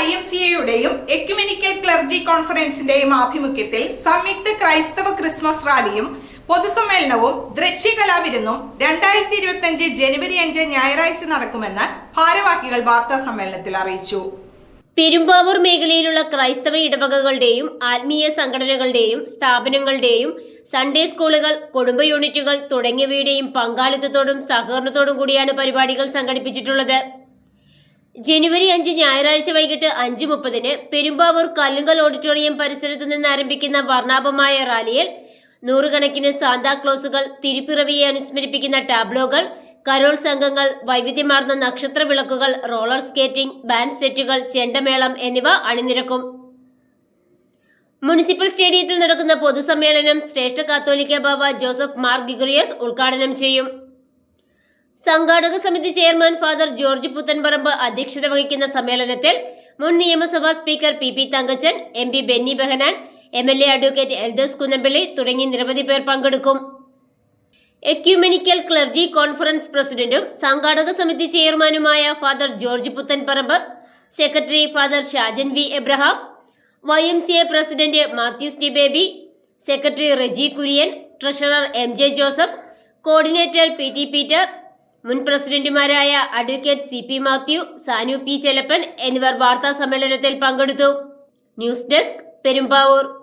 Y M C എയുടെയും ecumenical clergy കോൺഫറൻസിന്റെയും ആഭിമുഖ്യത്തിൽ സംയുക്ത ക്രൈസ്തവ ക്രിസ്മസ് റാലിയും പൊതുസമ്മേളനവും ദൃശ്യകലാവിരുന്നും രണ്ടായിരത്തി ഇരുപത്തി അഞ്ച് ജനുവരി അഞ്ച് ഞായറാഴ്ച നടക്കുമെന്ന് ഭാരവാഹികൾ വാർത്താ സമ്മേളനത്തിൽ അറിയിച്ചു. പെരുമ്പാവൂർ മേഖലയിലുള്ള ക്രൈസ്തവ ഇടവകകളുടെയും ആത്മീയ സംഘടനകളുടെയും സ്ഥാപനങ്ങളുടെയും സൺഡേ സ്കൂളുകൾ കുടുംബ യൂണിറ്റുകൾ തുടങ്ങിയവയുടെയും പങ്കാളിത്തത്തോടും സഹകരണത്തോടും കൂടിയാണ് പരിപാടികൾ സംഘടിപ്പിച്ചിട്ടുള്ളത്. ജനുവരി അഞ്ച് ഞായറാഴ്ച വൈകിട്ട് അഞ്ച് മുപ്പതിന് പെരുമ്പാവൂർ കല്ലുങ്കൽ ഓഡിറ്റോറിയം പരിസരത്ത് നിന്ന് ആരംഭിക്കുന്ന വർണാഭമായ റാലിയിൽ നൂറുകണക്കിന് സാന്താക്ലോസുകൾ തിരുപ്പിറവിയെ അനുസ്മരിപ്പിക്കുന്ന ടാബ്ലോകൾ കരോൾ സംഘങ്ങൾ വൈവിധ്യമാർന്ന നക്ഷത്ര വിളക്കുകൾ റോളർ സ്കേറ്റിംഗ് ബാൻഡ് സെറ്റുകൾ ചെണ്ടമേളം എന്നിവ അണിനിരക്കും. മുനിസിപ്പൽ സ്റ്റേഡിയത്തിൽ നടക്കുന്ന പൊതുസമ്മേളനം ശ്രേഷ്ഠ കാത്തോലിക്ക ബാബ ജോസഫ് മാർ ഗിഗുറിയസ് ഉദ്ഘാടനം ചെയ്യും. സംഘാടക സമിതി ചെയർമാൻ ഫാദർ ജോർജ് പുത്തൻപറമ്പ് അധ്യക്ഷത വഹിക്കുന്ന സമ്മേളനത്തിൽ മുൻ നിയമസഭാ speaker P P Thankachan M P Benny Behanan M L A advocate Eldhose Kunnampilly തുടങ്ങി നിരവധി പേർ പങ്കെടുക്കും. എക്യുമെനിക്കൽ ക്ലർജി കോൺഫറൻസ് പ്രസിഡന്റും സംഘാടക സമിതി ചെയർമാനുമായ father George Puthenparambu secretary father Shajan V Abraham Y M C A president Mathews D Baby secretary Reji Kurian treasurer M J Joseph coordinator P T Peter മുൻ പ്രസിഡന്റുമാരായ advocate C P Mathew Sanu P Chelappan എന്നിവർ വാർത്താ സമ്മേളനത്തിൽ പങ്കെടുത്തു. News desk Perumbavoor.